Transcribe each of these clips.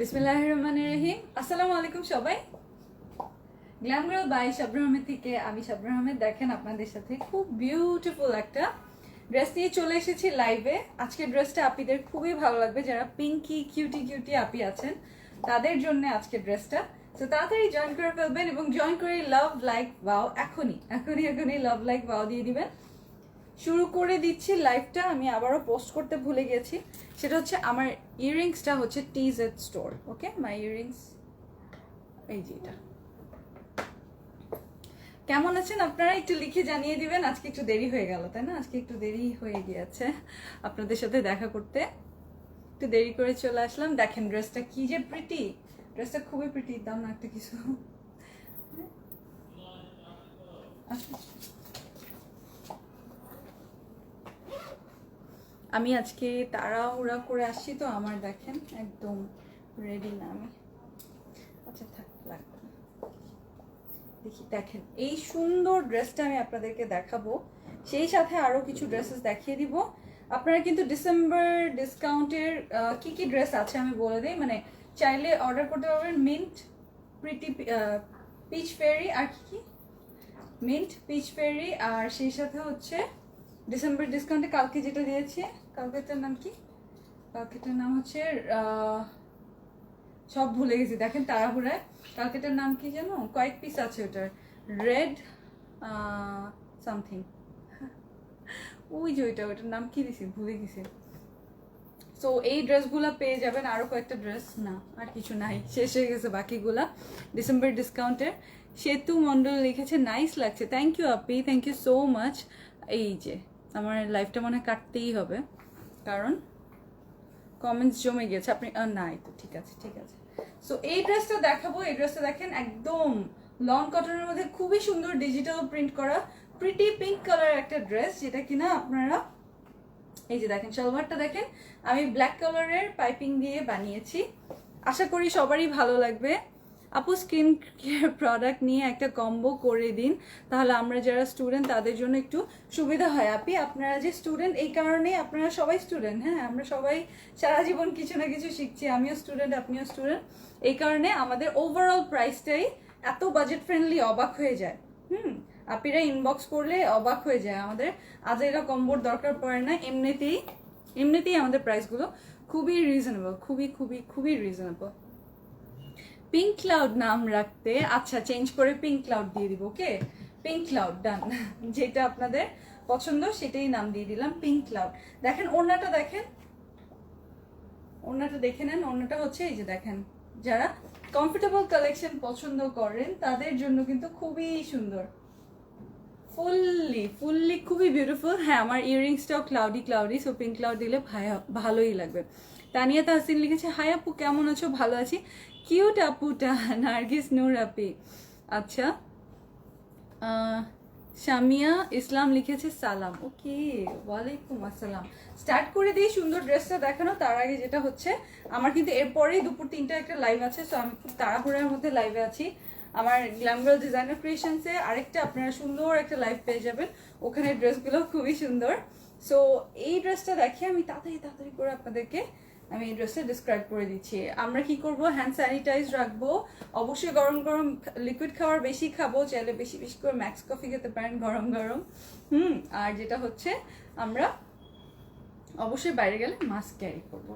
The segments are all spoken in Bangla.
বিসমিল্লাহ রহমান রহিম। আসসালামু আলাইকুম সবাই। গ্ল্যাম গার্ল বাই আহমেদ থেকে আমি আহমেদ। দেখেন আপনাদের সাথে খুব বিউটিফুল একটা ড্রেস নিয়ে চলে এসেছি লাইভে আজকের ড্রেসটা আপিদের খুবই ভালো লাগবে। যারা পিঙ্কি কিউটি কিউটি আপি আছেন, তাদের জন্য আজকের ড্রেসটা তো তাড়াতাড়ি জয়েন করে ফেলবেন এবং জয়েন করে লাভ লাইক বাও এখনই এখনই এখনই লাভ লাইক বাও দিয়ে দিবেন। শুরু করে দিচ্ছি লাইভটা আমি আবারও পোস্ট করতে ভুলে গেছি। সেটা হচ্ছে আমার ইয়ারিংসটা হচ্ছে TZ store okay my earrings এই যে এটা। কেমন আছেন আপনারা? একটু লিখে জানিয়ে দিবেন। আজকে একটু দেরি হয়ে গেল, তাই না? আজকে একটু দেরি হয়ে গিয়েছে আপনাদের সাথে দেখা করতে। একটু দেরি করে চলে আসলাম। দেখেন ড্রেসটা কি যে প্রিটি ড্রেসটা খুবই প্রিটি দাম না একটা কিছু। আচ্ছা। আমি আজকে তাড়াহুড়া করে আসছি তো, আমার দেখেন, একদম রেডি না আমি। আচ্ছা থাক দেখি, দেখেন, এই সুন্দর ড্রেসটা আমি আপনাদেরকে দেখাবো। সেই সাথে আরও কিছু ড্রেসেস দেখিয়ে দিব। আপনারা কিন্তু ডিসেম্বর ডিসকাউন্টের কি কি ড্রেস আছে আমি বলে দিই। মানে চাইলে অর্ডার করতে পারবেন মিন্ট প্রিটি পিচ ফেরি আর কি কি? মিন্ট পিচ ফেরি আর সেই সাথে হচ্ছে ডিসেম্বর ডিসকাউন্টে কালকে যেটা দিয়েছে কালকেটার নাম কি? কালকেটার নাম হচ্ছে সব ভুলে গেছি, দেখেন তাড়াহুড়ায়। কালকেটার নাম কি জানো কয়েক পিস আছে ওটার। রেড সামথিং ওই যে ওইটা, ওইটার নাম কি দিছি? ভুলে গেছি। সো এই ড্রেসগুলো পেয়ে যাবেন আরও কয়েকটা ড্রেস না, আর কিছু নাই, শেষ হয়ে গেছে বাকিগুলা। ডিসেম্বর ডিসকাউন্টের সেতু মণ্ডল লিখেছে নাইস লাগছে থ্যাংক ইউ আপি থ্যাংক ইউ সো মাচ এই যে আমার লাইফটা মনে হয় কাটতেই হবে। কারণ কমেন্টস জমে গেছে আপনি না তো ঠিক আছে ঠিক আছে। সো এই ড্রেসটা দেখাবো। এই ড্রেসটা দেখেন একদম লং কটনের মধ্যে খুবই সুন্দর ডিজিটাল প্রিন্ট করা প্রিটি পিঙ্ক কালার একটা ড্রেস যেটা কিনা আপনারা, এই যে দেখেন সালোয়ারটা দেখেন, আমি ব্ল্যাক কালারের পাইপিং দিয়ে বানিয়েছি। আশা করি সবারই ভালো লাগবে। আপু স্কিন কেয়ার প্রোডাক্ট নিয়ে একটা কম্বো করে দিন। তাহলে আমরা যারা স্টুডেন্ট তাদের জন্য একটু সুবিধা হয়। আপি, আপনারা যে স্টুডেন্ট এই কারণে আপনারা সবাই স্টুডেন্ট হ্যাঁ? আমরা সবাই সারা জীবন কিছু না কিছু শিখছি। আমিও স্টুডেন্ট আপনিও স্টুডেন্ট এই কারণে আমাদের ওভারঅল প্রাইসটাই এত বাজেট ফ্রেন্ডলি অবাক হয়ে যায়। হুম? আপিরা ইনবক্স করলে অবাক হয়ে যায়। আমাদের আজাইরা কম্বোর দরকার পড়ে না। এমনিতেই এমনিতেই আমাদের প্রাইসগুলো খুবই রিজনেবল খুবই খুবই খুবই রিজনেবল পিঙ্ক ক্লাউড নাম রাখতে আচ্ছা চেঞ্জ করে পিঙ্ক ক্লাউড দিয়ে দিব ওকে পিঙ্ক ক্লাউড ডান যেটা আপনাদের পছন্দ, সেটাই নাম দিয়ে দিলাম পিঙ্ক ক্লাউড দেখেন, ওড়নাটা দেখেন। ওড়নাটা দেখে নেন, ওড়নাটা হচ্ছে এই যে দেখেন। যারা কমফোর্টেবল কালেকশন পছন্দ করেন, তাদের জন্য কিন্তু খুবই সুন্দর। ফুললি ফুললি খুবই বিউটিফুল হ্যাঁ আমার ইয়ারিংসটাও cloudy cloudy so pink cloud দিলে ভালোই লাগবে। তানিয়া তাহসিন লিখেছে, হাই আপু, কেমন আছো? ভালো আছি। কিউট আপুটা, নার্গিস নূর আপি। আচ্ছা শামিয়া ইসলাম লিখেছে সালাম। ওকে, ওয়ালাইকুম আসসালাম। স্টার্ট করে দিয়ে সুন্দর ড্রেসটা দেখানো, তার আগে যেটা হচ্ছে, আমার কিন্তু এরপরেই দুপুর তিনটা একটা লাইভ আছে সো আমি খুব তাড়াহুড়ার মধ্যে লাইভে আছি। আমার গ্ল্যামগার্ল ডিজাইনার ক্রিয়েশনসে আরেকটা আপনারা সুন্দর একটা লাইভ পেয়ে যাবেন। ওখানে ড্রেসগুলো খুবই সুন্দর। সো এই ড্রেসটা দেখে আমি তাড়াতাড়ি তাড়াতাড়ি করে আপনাদেরকে আমি এই ড্রেসটা ডিসক্রাইব করে দিচ্ছি। আমরা কি করব? হ্যান্ড স্যানিটাইজ রাখব। অবশ্যই গরম গরম লিকুইড খাবার বেশি খাব, চাইলে বেশি বেশি করে ম্যাক্স কফি খেতে পারেন গরম গরম। হুম, আর যেটা হচ্ছে আমরা অবশ্যই বাইরে গেলে মাস্ক ক্যারি করব।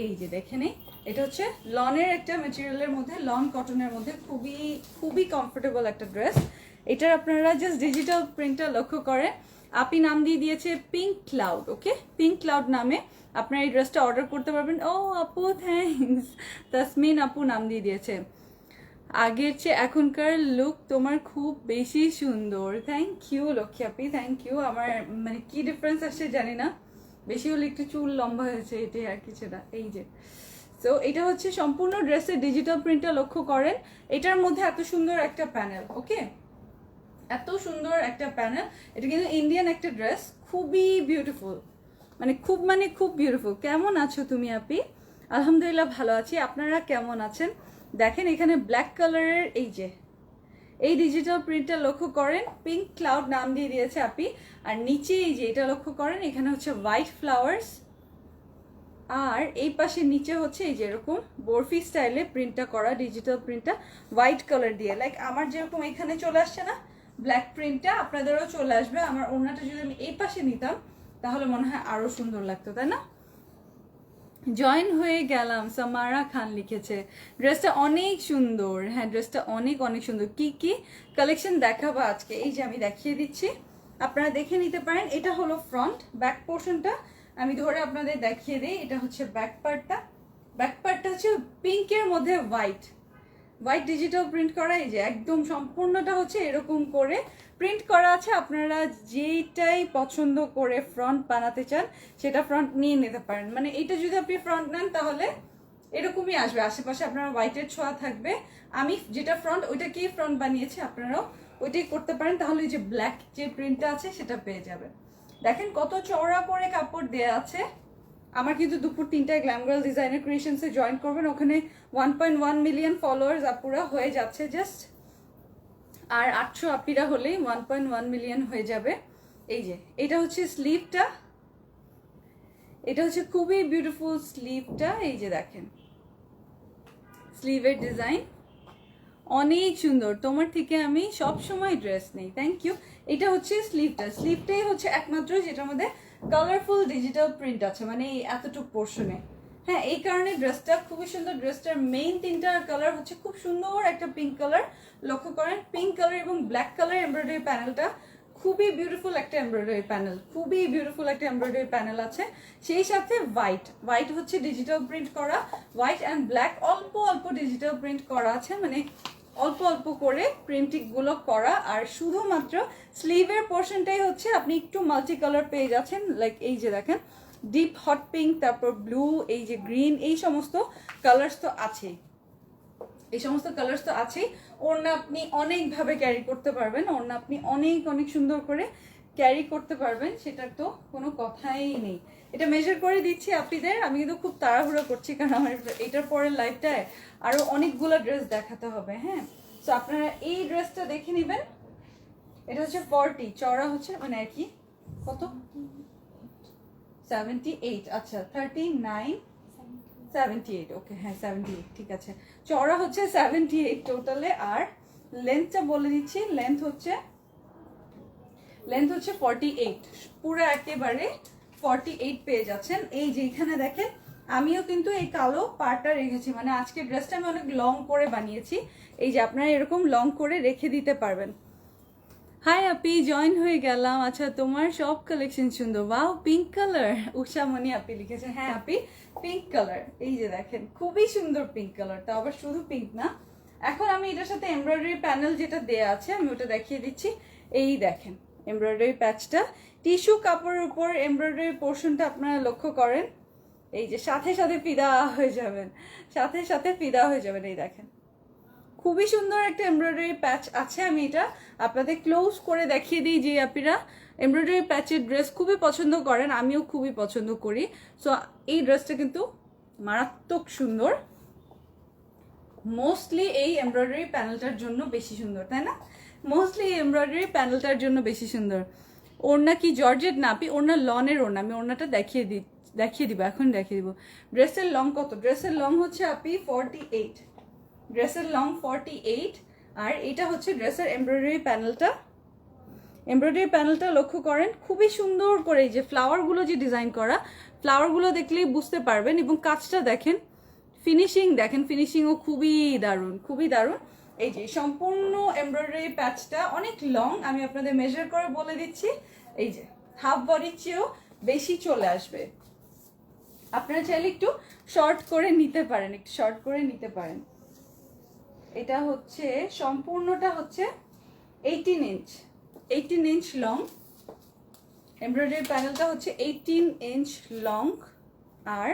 এই যে দেখে নেই, এটা হচ্ছে লনের একটা মেটেরিয়ালের মধ্যে, লন কটনের মধ্যে খুবই খুবই কমফোর্টেবল একটা ড্রেস এটার আপনারা জাস্ট ডিজিটাল প্রিন্টটা লক্ষ্য করেন আপি নাম দিয়ে দিয়েছে pink cloud okay pink cloud নামে আপনারা এই ড্রেসটা অর্ডার করতে পারবেন। ও, আপু থ্যাংকস তাসমিন আপু নাম দিয়ে দিয়েছে। আগের চেয়ে এখনকার লুক তোমার খুব বেশি সুন্দর। Thank you Lakshmi Api thank you আমার মানে কি ডিফারেন্স আসছে জানি না। বেশি হলে একটু চুল লম্বা হয়েছে, এটাই আর কিছু না। এই যে। তো এটা হচ্ছে সম্পূর্ণ ড্রেসের ডিজিটাল প্রিন্টটা লক্ষ্য করেন। এটার মধ্যে এত সুন্দর একটা প্যানেল ওকে এত সুন্দর একটা প্যানেল। এটা কিন্তু ইন্ডিয়ান একটা ড্রেস খুবই বিউটিফুল মানে খুব মানে খুব বিউটিফুল কেমন আছো তুমি, আপি? আলহামদুলিল্লাহ ভালো আছি। আপনারা কেমন আছেন? দেখেন এখানে ব্ল্যাক কালারের এই যে, এই ডিজিটাল প্রিন্টটা লক্ষ্য করেন পিঙ্ক ক্লাউড নাম দিয়ে দিয়েছে আপি। আর নিচে এই যে এটা লক্ষ্য করেন, এখানে হচ্ছে হোয়াইট ফ্লাওয়ার্স আর এই পাশে নিচে হচ্ছে এই যেরকম বরফি স্টাইলে প্রিন্টটা করা ডিজিটাল প্রিন্টটা হোয়াইট কালার দিয়ে। লাইক আমার যেরকম এখানে চলে আসছে না ব্ল্যাক প্রিন্টটা আপনাদেরও চলে আসবে। আমার ওড়নাটা যদি আমি এই পাশে নিতাম, তাহলে মনে হয় আরও সুন্দর লাগতো, তাই না? জয়েন হয়ে গেলাম, সামারা খান লিখেছে। ড্রেসটা অনেক সুন্দর। হ্যাঁ ড্রেসটা অনেক অনেক সুন্দর। কি কি? কালেকশন দেখাবো আজকে। এই যে আমি দেখিয়ে দিচ্ছি। আপনারা দেখে নিতে পারেন। এটা হলো ফ্রন্ট ব্যাক পোর্শনটা আমি ধরে আপনাদের দেখিয়ে দিই। এটা হচ্ছে ব্যাক পার্টটা ব্যাক পার্টটা হচ্ছে পিঙ্কের মধ্যে হোয়াইট হোয়াইট ডিজিটাল প্রিন্ট করা, এই যে একদম সম্পূর্ণটা হচ্ছে এরকম করে প্রিন্ট করা আছে। আপনারা যেইটাই পছন্দ করে ফ্রন্ট বানাতে চান, সেটা ফ্রন্ট নিয়ে নিতে পারেন। মানে এইটা যদি আপনি ফ্রন্ট নেন, তাহলে এরকমই আসবে। আশেপাশে আপনার হোয়াইটের ছোঁয়া থাকবে। আমি যেটা ফ্রন্ট ওইটাকেই ফ্রন্ট বানিয়েছি, আপনারাও ওইটাই করতে পারেন। তাহলে এই যে ব্ল্যাক যে প্রিন্টটা আছে, সেটা পেয়ে যাবে দেখেন কত চওড়া করে কাপড় দেয়া আছে। আমার কিন্তু দুপুর তিনটায় গ্ল্যাম গার্ল ডিজাইনার ক্রিয়েশনসে জয়েন করবেন। ওখানে one point one million followers আপুরা হয়ে যাচ্ছে জাস্ট আর আটশো আপিরা হলেই ওয়ান পয়েন্ট ওয়ান মিলিয়ন হয়ে যাবে। এই যে, এটা হচ্ছে স্লিভটা এটা হচ্ছে খুবই বিউটিফুল স্লিভটা এই যে দেখেন। স্লিভের ডিজাইন অনেক সুন্দর। তোমার থেকে আমি সব সময় ড্রেস নেই। থ্যাংক ইউ এটা হচ্ছে স্লিভটা স্লিভটাই হচ্ছে একমাত্র যেটার মধ্যে কালারফুল ডিজিটাল প্রিন্ট আছে মানে এই এতটুকু পোর্শনে হ্যাঁ এই কারণে ড্রেসটা খুবই সুন্দর ড্রেসটার মেইন তিনটা কালার হচ্ছে খুব সুন্দর একটা পিঙ্ক কালার লক্ষ্য করেন পিঙ্ক কালার এবং ব্ল্যাক কালার এমব্রয়ডারি প্যানেলটা খুবই বিউটিফুল একটা এমব্রয়ডারি প্যানেল খুবই বিউটিফুল একটা এমব্রয়ডারি প্যানেল আছে। সেই সাথে হোয়াইট হোয়াইট হচ্ছে ডিজিটাল প্রিন্ট করা হোয়াইট অ্যান্ড ব্ল্যাক অল্প অল্প ডিজিটাল প্রিন্ট করা আছে মানে অল্প অল্প করে প্রিন্টিংগুলো করা। আর শুধুমাত্র স্লিভের পোর্শনটাই হচ্ছে আপনি একটু মাল্টি কালার পেয়ে যাচ্ছেন লাইক এই যে দেখেন ডিপ হট পিঙ্ক তারপর ব্লু এই যে গ্রিন এই সমস্ত কালার্স তো আছেই। এই সমস্ত কালার্স তো আছেই। ওড়না আপনি অনেকভাবে ক্যারি করতে পারবেন। ওড়না আপনি অনেক অনেক সুন্দর করে ক্যারি করতে পারবেন, সেটার তো কোনো কথাই নেই। এটা মেজার করে দিচ্ছি আপনাদের, আমি কিন্তু খুব তাড়াহুড়ো করছি, কারণ আমার এটার পরের লাইফটায় আরও অনেকগুলো ড্রেস দেখাতে হবে হ্যাঁ? তো আপনারা এই ড্রেসটা দেখে নেবেন। এটা হচ্ছে ফর্টি চড়া হচ্ছে মানে আর কি, কত? সেভেন্টি এইট আচ্ছা thirty nine seventy eight okay হ্যাঁ সেভেন্টি এইট ঠিক আছে। চড়া হচ্ছে সেভেন্টি এইট টোটালে আর লেন্থটা বলে দিচ্ছি লেন্থ হচ্ছে লেন্থ হচ্ছে ফর্টি এইট পুরো একেবারে ফর্টি এইট পেয়ে যাচ্ছেন। এই যে এখানে দেখেন, আমিও কিন্তু এই কালো পার্টটা রেখেছি। মানে আজকে ড্রেসটা আমি অনেক লং করে বানিয়েছি। এই যে আপনারা এরকম লং করে রেখে দিতে পারবেন। হাই আপি জয়েন হয়ে গেলাম। আচ্ছা তোমার সব কালেকশন সুন্দর ওয়াও পিঙ্ক কালার উষামণি আপি লিখেছে হ্যাঁ আপি পিঙ্ক কালার এই যে দেখেন, খুবই সুন্দর পিঙ্ক কালার তা আবার শুধু পিঙ্ক না। এখন আমি এটার সাথে এমব্রয়ডারি প্যানেল যেটা দেয়া আছে, আমি ওটা দেখিয়ে দিচ্ছি। এই দেখেন। এমব্রয়ডারি প্যাচটা। টিস্যু কাপড়ের উপর এমব্রয়ডারি পোর্শনটা আপনারা লক্ষ্য করেন। এই যে সাথে সাথে ফিদা হয়ে যাবেন। সাথে সাথে ফিদা হয়ে যাবেন, এই দেখেন। খুবই সুন্দর একটা এমব্রয়ডারি প্যাচ আছে, আমি এটা আপনাদের ক্লোজ করে দেখিয়ে দিই যে আপনারা এমব্রয়ডারি প্যাচের ড্রেস খুবই পছন্দ করেন, আমিও খুবই পছন্দ করি। সো এই ড্রেসটা কিন্তু মারাত্মক সুন্দর। মোস্টলি এই এমব্রয়ডারি প্যানেলটার জন্য বেশি সুন্দর, তাই না? মোস্টলি এমব্রয়ডারি প্যানেলটার জন্য বেশি সুন্দর। ওড়না কি জর্জেট না আপনি ওড়না লনের ওড়না। আমি ওড়নাটা দেখিয়ে দিই দেখিয়ে দিব, এখন দেখিয়ে দিব। ড্রেসের লং কত? ড্রেসের লং হচ্ছে আপনি ফর্টি এইট ড্রেসের লং ফর্টি এইট আর এটা হচ্ছে ড্রেসের এমব্রয়ডারি প্যানেলটা। এমব্রয়ডারি প্যানেলটা লক্ষ্য করেন, খুবই সুন্দর করে এই যে ফ্লাওয়ারগুলো যে ডিজাইন করা ফ্লাওয়ারগুলো দেখলেই বুঝতে পারবেন। এবং কাজটা দেখেন ফিনিশিং দেখেন ফিনিশিংও খুবই দারুণ খুবই দারুণ। এই যে সম্পূর্ণ এমব্রয়ডারি প্যাচটা অনেক লং আমি আপনাদের মেজার করে বলে দিচ্ছি। এই যে হাফ বডির চেয়েও বেশি চলে আসবে। আপনারা চাইলে একটু শর্ট করে নিতে পারেন, একটু শর্ট করে নিতে পারেন। এটা হচ্ছে, সম্পূর্ণটা হচ্ছে eighteen inch eighteen inch long embroidery প্যানেলটা হচ্ছে এইটিন ইঞ্চ লং আর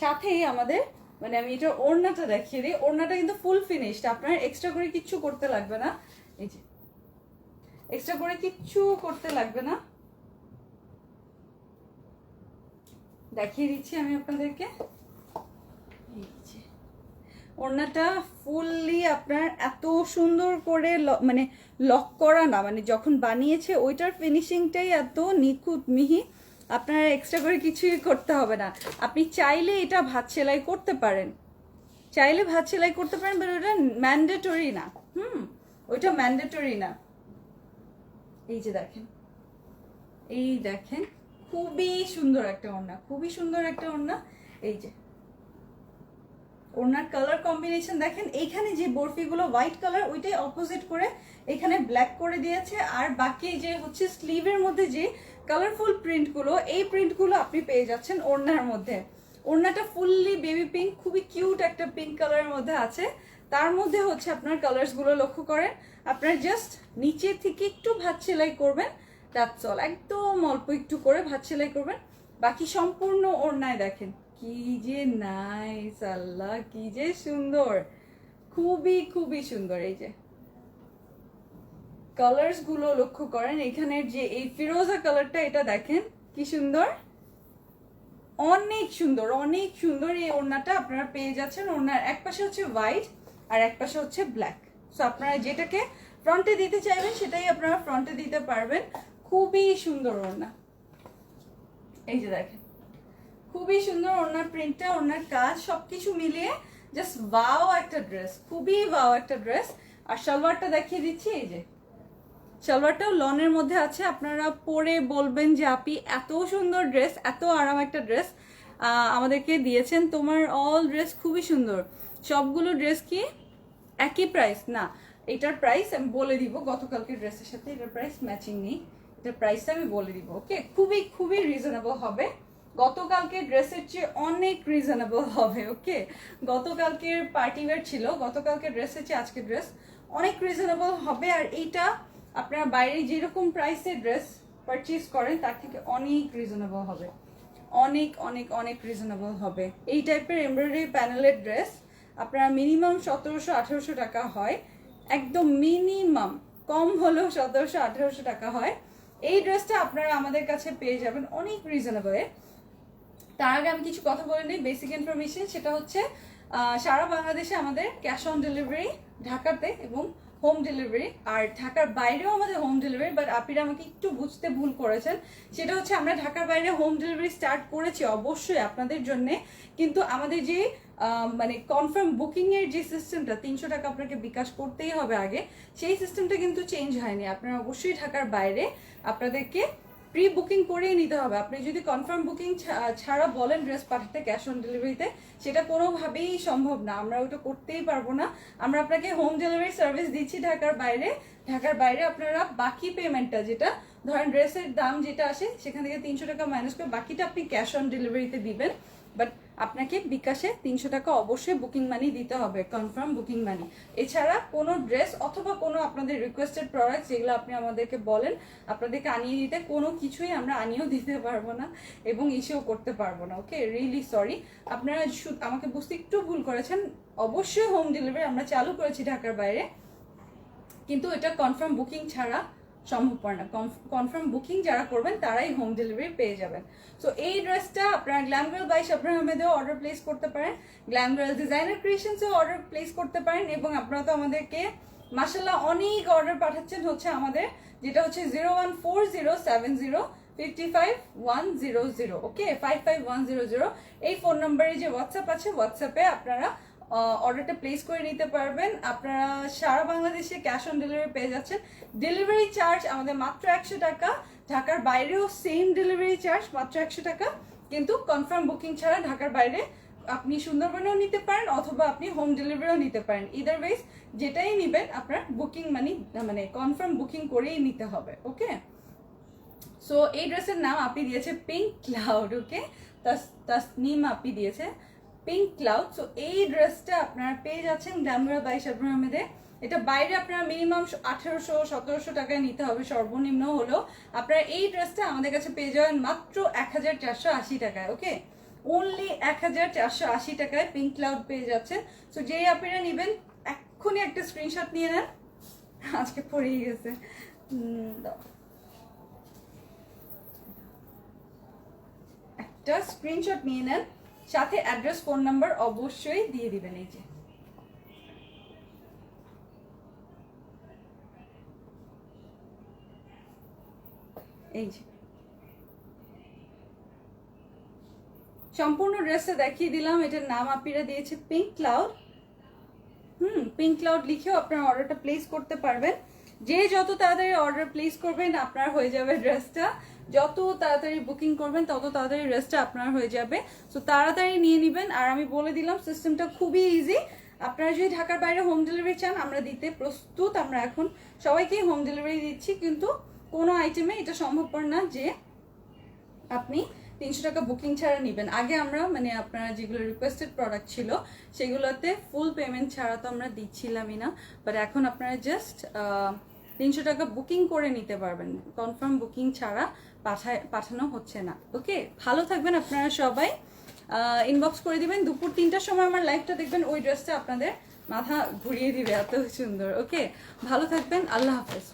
সাথেই আমাদের মানে আমি এটা ওড়নাটা দেখিয়ে দিই। ওড়নাটা কিন্তু ফুল ফিনিশড আপনার এক্সট্রা করে কিচ্ছু করতে লাগবে না। এই যে। এক্সট্রা করে কিচ্ছু করতে লাগবে না। দেখিয়ে দিচ্ছি আমি আপনাদেরকে। ওড়নাটা ফুললি আপনার এত সুন্দর করে মানে লক করা না। মানে যখন বানিয়েছে, ওইটার ফিনিশিংটাই এত নিখুঁত, মিহি। আপনার এক্সট্রা করে কিছুই করতে হবে না। আপনি চাইলে এটা ভাত সেলাই করতে পারেন। চাইলে ভাত সেলাই করতে পারেন বাট ওটা ম্যান্ডেটরি না। হুম, ওইটা ম্যান্ডেটরি না। এই যে দেখেন। এই দেখেন, খুবই সুন্দর একটা ওড়না, খুবই সুন্দর একটা ওড়না। এই যে। ওড়নার কালার কম্বিনেশন দেখেন, এইখানে যে বরফিগুলো হোয়াইট কালার ওইটাই অপোজিট করে এখানে ব্ল্যাক করে দিয়েছে। আর বাকি যে হচ্ছে স্লিভের মধ্যে যে কালারফুল প্রিন্টগুলো এই প্রিন্টগুলো আপনি পেয়ে যাচ্ছেন ওড়নার মধ্যে। ওড়নাটা ফুললি বেবি পিঙ্ক খুবই কিউট একটা পিঙ্ক কালারের মধ্যে আছে। তার মধ্যে হচ্ছে আপনার কালার্সগুলো লক্ষ্য করেন। আপনার জাস্ট নিচে থেকে একটু ভাত সেলাই করবেন দ্যাটস অল একদম অল্প একটু করে ভাত সেলাই করবেন। বাকি সম্পূর্ণ ওড়নায় দেখেন, কি যে নাইস আল্লাহ, কি যে সুন্দর। খুবই খুবই সুন্দর, এই যে। কালার্সগুলো লক্ষ্য করেন, এখানের যে এই ফিরোজা কালারটা এটা দেখেন, কি সুন্দর? অনেক সুন্দর অনেক সুন্দর এই ওড়নাটা আপনারা পেয়ে যাচ্ছেন। ওড়নার এক পাশে হচ্ছে হোয়াইট আর এক পাশে হচ্ছে ব্ল্যাক সো আপনারা যেটাকে ফ্রন্টে দিতে চাইবেন, সেটাই আপনারা ফ্রন্টে দিতে পারবেন। খুবই সুন্দর ওড়না। এই যে দেখেন, খুবই সুন্দর ওনার প্রিন্টটা ওনার কাজ, সবকিছু মিলিয়ে জাস্ট ওয়াও একটা ড্রেস খুবই ওয়াও একটা ড্রেস আর সালোয়ারটা দেখিয়ে দিচ্ছি, এই যে। সালোয়ারটাও লনের মধ্যে আছে। আপনারা পরে বলবেন যে, আপি, এত সুন্দর ড্রেস, এত আরাম একটা ড্রেস আমাদেরকে দিয়েছেন। তোমার অল ড্রেস খুবই সুন্দর। সবগুলো ড্রেস কি একই প্রাইস না, এটার প্রাইস আমি বলে দিব। গতকালকে ড্রেসের সাথে এটার প্রাইস ম্যাচিং নেই। এটার প্রাইসটা আমি বলে দিব ওকে খুবই খুবই রিজনেবল হবে। গতকালকে ড্রেসের চেয়ে অনেক রিজনেবল হবে ওকে গতকালকের পার্টি ওয়্যার ছিল গতকালকে ড্রেসের চেয়ে আজকে ড্রেস অনেক রিজনেবল হবে। আর এইটা আপনারা বাইরে যেরকম প্রাইসের ড্রেস পারচেজ করেন, তার থেকে অনেক রিজনেবল হবে। অনেক অনেক অনেক রিজনেবল হবে। এই টাইপের এমব্রয়ডারি প্যানেলের ড্রেস আপনারা মিনিমাম সতেরোশো, আঠেরোশো টাকা হয়। একদম মিনিমাম কম হলেও সতেরোশো, আঠেরোশো টাকা হয়। এই ড্রেসটা আপনারা আমাদের কাছে পেয়ে যাবেন, অনেক রিজনেবলে তার আগে আমি কিছু কথা বলে নিই বেসিক ইনফরমেশন সেটা হচ্ছে সারা বাংলাদেশে আমাদের ক্যাশ অন ডেলিভারি ঢাকাতে এবং হোম ডেলিভারি আর ঢাকার বাইরেও আমাদের হোম ডেলিভারি বাট আপিরা আমাকে একটু বুঝতে ভুল করেছেন। সেটা হচ্ছে আমরা ঢাকার বাইরে হোম ডেলিভারি স্টার্ট করেছি অবশ্যই আপনাদের জন্য, কিন্তু আমাদের যে মানে কনফার্ম বুকিং এর যে সিস্টেমটা তিনশো টাকা আপনাকে বিকাশ করতেই হবে আগে, সেই সিস্টেমটা কিন্তু চেঞ্জ হয়নি। আপনারা অবশ্যই ঢাকার বাইরে আপনাদেরকে প্রি বুকিং করেই নিতে হবে। আপনি যদি কনফার্ম বুকিং ছাড়া বলেন ড্রেস পাঠাতে ক্যাশ অন ডেলিভারিতে সেটা কোনোভাবেই সম্ভব না। আমরা ওইটা করতেই পারব না। আমরা আপনাকে হোম ডেলিভারি সার্ভিস দিচ্ছি ঢাকার বাইরে। ঢাকার বাইরে আপনারা বাকি পেমেন্টটা যেটা, ধরেন ড্রেসের দাম যেটা আসে, সেখান থেকে তিনশো টাকা মাইনাস করে বাকিটা আপনি ক্যাশ অন ডেলিভারিতে দিবেন। বাট আপনাকে বিকাশে তিনশো টাকা অবশ্যই বুকিং মানি দিতে হবে কনফার্ম বুকিং মানি এছাড়া কোনো ড্রেস অথবা কোনো আপনাদের রিকোয়েস্টেড প্রোডাক্ট যেগুলো আপনি আমাদেরকে বলেন, আপনাদেরকে আনিয়ে দিতে কোনো কিছুই আমরা আনিয়েও দিতে পারব না এবং ইসেও করতে পারব না ওকে রিয়েলি সরি আপনারা আমাকে বুঝতে একটু ভুল করেছেন। অবশ্যই হোম ডেলিভারি আমরা চালু করেছি ঢাকার বাইরে। কিন্তু এটা কনফার্ম বুকিং ছাড়া সম্ভবপর না। কনফার্ম বুকিং যারা করবেন, তারাই হোম ডেলিভারি পেয়ে যাবেন। সো এই ড্রেসটা আপনারা গ্ল্যামগার্ল বাই শাবনার আহমেদেও অর্ডার প্লেস করতে পারেন। গ্ল্যামগার্ল ডিজাইনার ক্রিয়েশনসেও অর্ডার প্লেস করতে পারেন এবং আপনারা তো আমাদেরকে মাসাল্লাহ অনেক অর্ডার পাঠাচ্ছেন হচ্ছে আমাদের, যেটা হচ্ছে zero one four zero seven zero fifty five one zero zero okay five five one zero zero এই ফোন নম্বরে যে হোয়াটসঅ্যাপ আছে হোয়াটসঅ্যাপে আপনারা অর্ডারটা প্লেস করে নিতে পারবেন। আপনারা সারা বাংলাদেশে ক্যাশ অন ডেলিভারি পেয়ে যাচ্ছেন। ডেলিভারি চার্জ আমাদের মাত্র একশো টাকা। ঢাকার বাইরেও সেম ডেলিভারি চার্জ মাত্র একশো টাকা। কিন্তু কনফার্ম বুকিং ছাড়া ঢাকার বাইরে আপনি সুন্দরবনেও নিতে পারেন অথবা আপনি হোম ডেলিভারিও নিতে পারেন। ইদার ওয়েজ যেটাই নেবেন, আপনার বুকিং মানি মানে কনফার্ম বুকিং করেই নিতে হবে ওকে সো এই ড্রেসের নাম আপনি দিয়েছে পিঙ্ক ক্লাউড ওকে তাসনিম আপনি দিয়েছে। পিঙ্ক ক্লাউড সো এই ড্রেসটা আপনারা পেয়ে যাচ্ছেন গ্ল্যামরা বাই শাবনুর আহমেদে এটা বাইরে আপনারা মিনিমাম আঠেরোশো, সতেরোশো টাকায় নিতে হবে, সর্বনিম্ন হলো। আপনারা এই ড্রেসটা আমাদের কাছে পেয়ে যাবেন মাত্র এক হাজার চারশো আশি টাকায় ওকে অনলি এক হাজার চারশো আশি টাকায় পিঙ্ক ক্লাউড পেয়ে যাচ্ছেন। সো যেই আপনারা নেবেন, এক্ষুনি একটা স্ক্রিনশট নিয়ে নেন। আজকে পড়েই গেছে। একটা স্ক্রিনশট নিয়ে নেন। সাথে অ্যাড্রেস, ফোন নাম্বার অবশ্যই দিয়ে দিবেন এই যে। এই যে। সম্পূর্ণ ড্রেসটা দেখিয়ে দিলাম, এটার নাম আপিরা দিয়েছে পিঙ্ক ক্লাউড। হুম, পিঙ্ক ক্লাউড লিখেও আপনার অর্ডারটা প্লেস করতে পারবেন। যে যত তাড়াতাড়ি অর্ডার প্লেস করবেন, আপনার হয়ে যাবে ড্রেসটা যত তাড়াতাড়ি বুকিং করবেন, তত তাড়াতাড়ি ড্রেসটা আপনার হয়ে যাবে। সো তাড়াতাড়ি নিয়ে নেবেন। আর আমি বলে দিলাম সিস্টেমটা খুবই ইজি আপনারা যদি ঢাকার বাইরে হোম ডেলিভারি চান, আমরা দিতে প্রস্তুত। আমরা এখন সবাইকেই হোম ডেলিভারি দিচ্ছি। কিন্তু কোনো আইটেমে এটা সম্ভবপর না যে আপনি তিনশো টাকা বুকিং ছাড়া নেবেন। আগে আমরা মানে আপনারা যেগুলো রিকোয়েস্টেড প্রোডাক্ট ছিল, সেগুলোতে ফুল পেমেন্ট ছাড়া তো আমরা দিচ্ছিলামই না। বাট এখন আপনারা জাস্ট তিনশো টাকা বুকিং করে নিতে পারবেন। কনফার্ম বুকিং ছাড়া পাঠায় পাঠানো হচ্ছে না। ওকে? ভালো থাকবেন আপনারা সবাই। ইনবক্স করে দিবেন। দুপুর তিনটার সময় আমার লাইভটা দেখবেন। ওই ড্রেসটা আপনাদের মাথা ঘুরিয়ে দিবে এত সুন্দর। ওকে? ভালো থাকবেন। আল্লাহ হাফেজ।